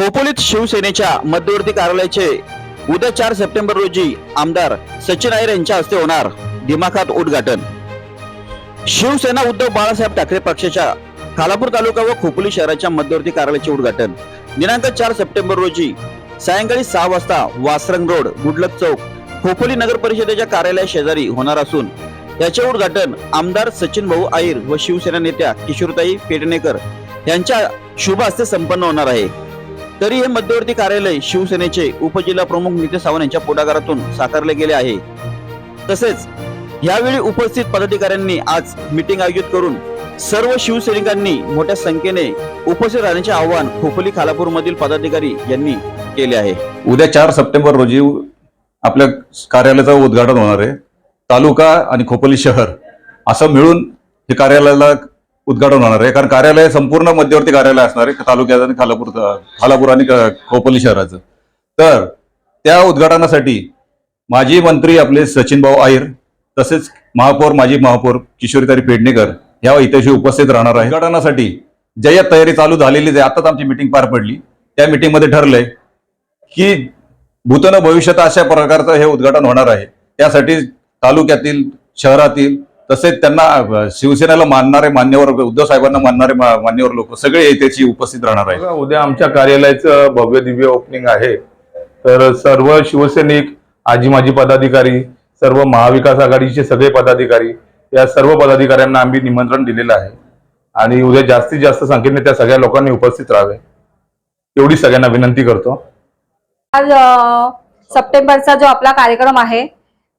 खोपोलीत शिवसेनेच्या मध्यवर्ती कार्यालयाचे उद्या चार सप्टेंबर रोजी आमदार सचिन अयर यांच्या हस्ते होणार दिमाखात उद्घाटन. शिवसेना उद्धव बाळासाहेब ठाकरे पक्षाच्या खालापूर तालुका व खोपोली शहराच्या मध्यवर्ती कार्यालयाचे उद्घाटन. दिनांक चार सप्टेंबर रोजी सायंकाळी सहा वाजता वासरंग रोड गुडलक चौक खोपोली नगर परिषदेच्या कार्यालया शेजारी होणार असून याचे उद्घाटन आमदार सचिन भाऊ आईर व शिवसेना नेत्या किशोरताई पेडणेकर यांच्या शुभ हस्ते संपन्न होणार आहे. तरी हे मध्यवर्ती कार्यालय शिवसेनेचे उपजिल्हा प्रमुख नितेश सावंत यांच्या पुढाकारातून साकारले गेले आहे. तसेच यावेळी उपस्थित पदाधिकाऱ्यांनी आज मीटिंग आयोजित करून सर्व शिवसैनिकांनी मोठ्या संख्येने उपस्थित राहण्याचे आवाहन खोपोली खालापूर मधील पदाधिकारी यांनी केले आहे. उद्या चार सप्टेंबर रोजी आपल्या कार्यालयाचं उद्घाटन होणार आहे. तालुका आणि खोपोली शहर असं मिळून हे कार्यालयाला उद्घाटन होणार आहे. कारण कार्यालय संपूर्ण मध्यवर्ती कार्यालय असणार आहे. तालुक्याचं आणि खालापूर खालापूर आणि खोपली शहराचं. तर त्या उद्घाटनासाठी माजी मंत्री आपले सचिनभाऊ आहिर तसेच महापौर माजी महापौर किशोरीतारी पेडणेकर ह्या इथेशी उपस्थित राहणार आहे उद्घाटनासाठी जय्यत तयारी चालू झालेली आहे आताच आमची मिटिंग पार पडली. त्या मिटिंगमध्ये ठरलंय की भूतन भविष्यात अशा प्रकारचं हे उद्घाटन होणार आहे. त्यासाठी तालुक्यातील शहरातील तसेच त्यांना शिवसेनेला मानणारे मान्यवर उद्धव साहेबांना मानणारे मान्यवर लोक सगळे त्याची उपस्थित राहणार आहे उद्या आमच्या कार्यालयाचं भव्य दिव्य ओपनिंग आहे. तर सर्व शिवसैनिक आजी माजी पदाधिकारी सर्व महाविकास आघाडीचे सगळे पदाधिकारी या सर्व पदाधिकाऱ्यांना आम्ही निमंत्रण दिलेलं आहे. आणि उद्या जास्तीत जास्त संख्येने त्या सगळ्या लोकांनी उपस्थित राहावे. एवढी सगळ्यांना विनंती करतो. आज सप्टेंबरचा जो आपला कार्यक्रम आहे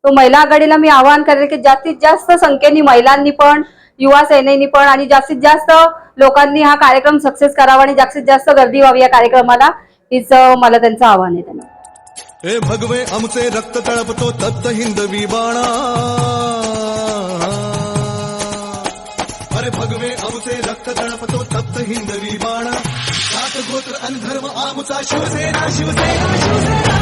तो महिला आघाडीला मी आवाहन करेल की जास्तीत जास्त संख्येने महिलांनी पण युवा सेनेनी पण आणि जास्तीत जास्त लोकांनी हा कार्यक्रम सक्सेस करावा आणि जास्तीत जास्त गर्दी व्हावी या कार्यक्रमाला हिच मला त्यांचं आव्हान आहे त्यांना. हे भगवे आमचे रक्त तळपतो तप्त हिंदवी बाणा. अरे भगवे आमचे रक्त तळपतो तप्त हिंदवी बाणा. सात गोत्र अनधर्म आमचा शिवसेना शिवसेना शिवसेना.